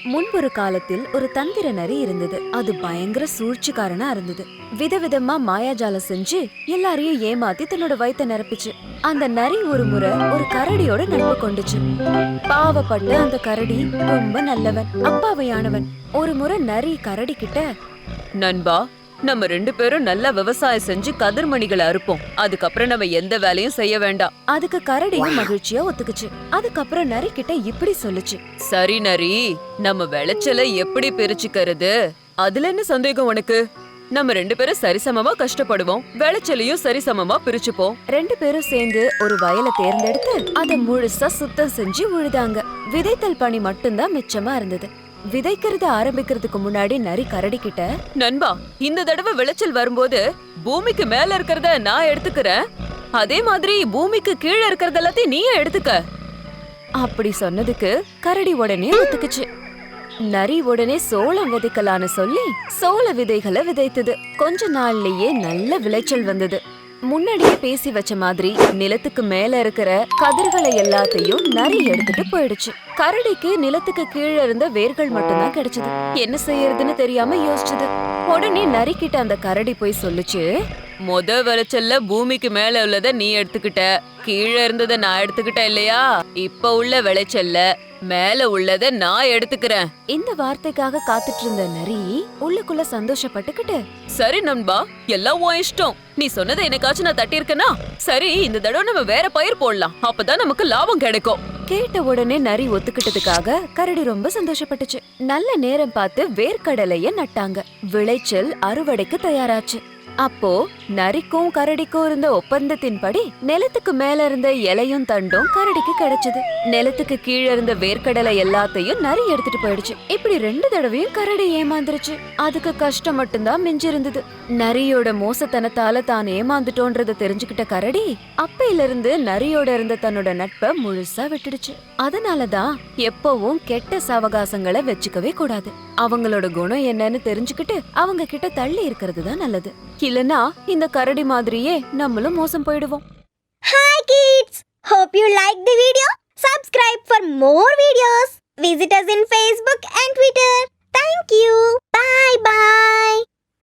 முன்பொரு காலத்தில் ஒரு தந்திர நரி இருந்தது. அது பயங்கர சூழ்ச்சிக்காரனா இருந்தது. விதவிதமா மாயாஜாலம் செஞ்சு எல்லாரையும் ஏமாத்தி தன்னோட வயித்தை நிரப்பிச்சு. அந்த நரி ஒரு முறை ஒரு கரடியோட நட்பு கொண்டுச்சு. பாவப்பட்டு அந்த கரடி ரொம்ப நல்லவன் அப்பாவையானவன். ஒரு முறை நரி கரடி கிட்ட நண்பா நம்ம ரெண்டு பேரும் நல்லா விவசாயம் செஞ்சு கதிர்மணிகளை அறுப்போம். அதுக்கப்புறம் நம்ம எந்த வேலையும் செய்ய வேண்டாம். அதுக்கு கரடியும் மகிழ்ச்சியா ஒத்துக்குச்சு. அதுக்கப்புறம் நரி கிட்ட இப்படி சொல்லுச்சு. சரி நரி நம்ம விளைச்சலை எப்படி பிரிச்சுக்கிறது? அதுல என்ன சந்தேகம் உனக்கு? நம்ம ரெண்டு பேரும் சரிசமமா கஷ்டப்படுவோம். விளைச்சலையும் சரிசமமா பிரிச்சுப்போம். ரெண்டு பேரும் சேர்ந்து ஒரு வயலை தேர்ந்தெடுத்து அதை முழுசா சுத்தம் செஞ்சு உழுதாங்க. விதைத்தல் பணி மட்டும்தான் மிச்சமா இருந்தது. விதைக்கிறத ஆரம்பிக்கிறதுக்கு முன்னாடி நரி கரடி கிட்ட நண்பா இந்த தடவை விளைச்சல் வரும்போது பூமிக்கு மேல இருக்கிறத நான் எடுத்துக்கிறேன். அதே மாதிரி பூமிக்கு கீழே இருக்கிறது எல்லாத்தையும் நீயே எடுத்துக்க. அப்படி சொன்னதுக்கு கரடி உடனே ஒத்துக்குச்சு. நரி உடனே சோளம் விதைக்கலான்னு சொல்லி சோள விதைகளை விதைத்தது. கொஞ்ச நாள்லயே நல்ல விளைச்சல் வந்தது. முன்னாடியே பேசி வச்ச மாதிரி நிலத்துக்கு மேல இருக்கிற கதிர்களை எல்லாத்தையும் நரி எடுத்துட்டு போயிடுச்சு. கரடிக்கு நிலத்துக்கு கீழே இருந்த வேர்கள் மட்டும்தான் கிடைச்சது. என்ன செய்யறதுன்னு தெரியாம யோசிச்சது. உடனே நரி கிட்ட அந்த கரடி போய் சொல்லுச்சு முத விளைச்சல்ல பூமிக்கு மேல உள்ளத நீ எடுத்துக்கிட்ட. கீழே இருந்தத நான் எடுத்துக்கிட்டேன் இல்லையா? இப்ப உள்ள விளைச்சல்ல மேல உள்ளத நான் எடுத்துக்கிறேன். இந்த வார்த்தைக்காக காத்துட்டு இருந்த நரி உள்ளுக்குள்ள சந்தோஷப்பட்டுக்கிட்டு சரி நண்பா எல்லாம் உன் இஷ்டம். நீ சொன்னதை எனக்காச்சும் நான் தட்டியிருக்கேனா? சரி இந்த தடவை நம்ம வேற பயிர் போடலாம். அப்பதான் நமக்கு லாபம் கிடைக்கும். கேட்ட உடனே நரி ஒத்துக்கிட்டதுக்காக கரடி ரொம்ப சந்தோஷப்பட்டுச்சு. நல்ல நேரம் பார்த்து வேர்க்கடலைய நட்டாங்க. விளைச்சல் அறுவடைக்கு தயாராச்சு. அப்போ நரிக்கும் கரடிக்கும் இருந்த ஒப்பந்தத்தின்படி நிலத்துக்கு மேல இருந்த இலையும் தண்டும் கரடிக்கு கிடைச்சது. நிலத்துக்கு கீழே இருந்த வேர்க்கடலை எல்லாத்தையும் நரி எடுத்துட்டு போயிடுச்சு. இப்படி ரெண்டு தடவையும் கரடி ஏமாந்துருச்சு. அதுக்கு கஷ்டம் மட்டும்தான் மிஞ்சி இருந்தது நரியோட மோசத்தனத்தால தான் ஏமாந்துட்டோன்றத தெரிஞ்சுக்கிட்ட கரடி அப்பையில இருந்து நரியோட இருந்த தன்னோட நட்பை முழுசா விட்டுடுச்சு. அதனாலதான் எப்பவும் கெட்ட சாவகாசங்களை வச்சுக்கவே கூடாது. அவங்களோட குணம் என்னன்னு தெரிஞ்சுக்கிட்டு அவங்க கிட்ட தள்ளி இருக்கிறது தான் நல்லது. இல்லனா இந்த கரடி மாதிரியே நம்மளும் மோசம் போயிடுவோம் hi kids hope you like the video subscribe for more videos visit us in Facebook and Twitter thank you bye bye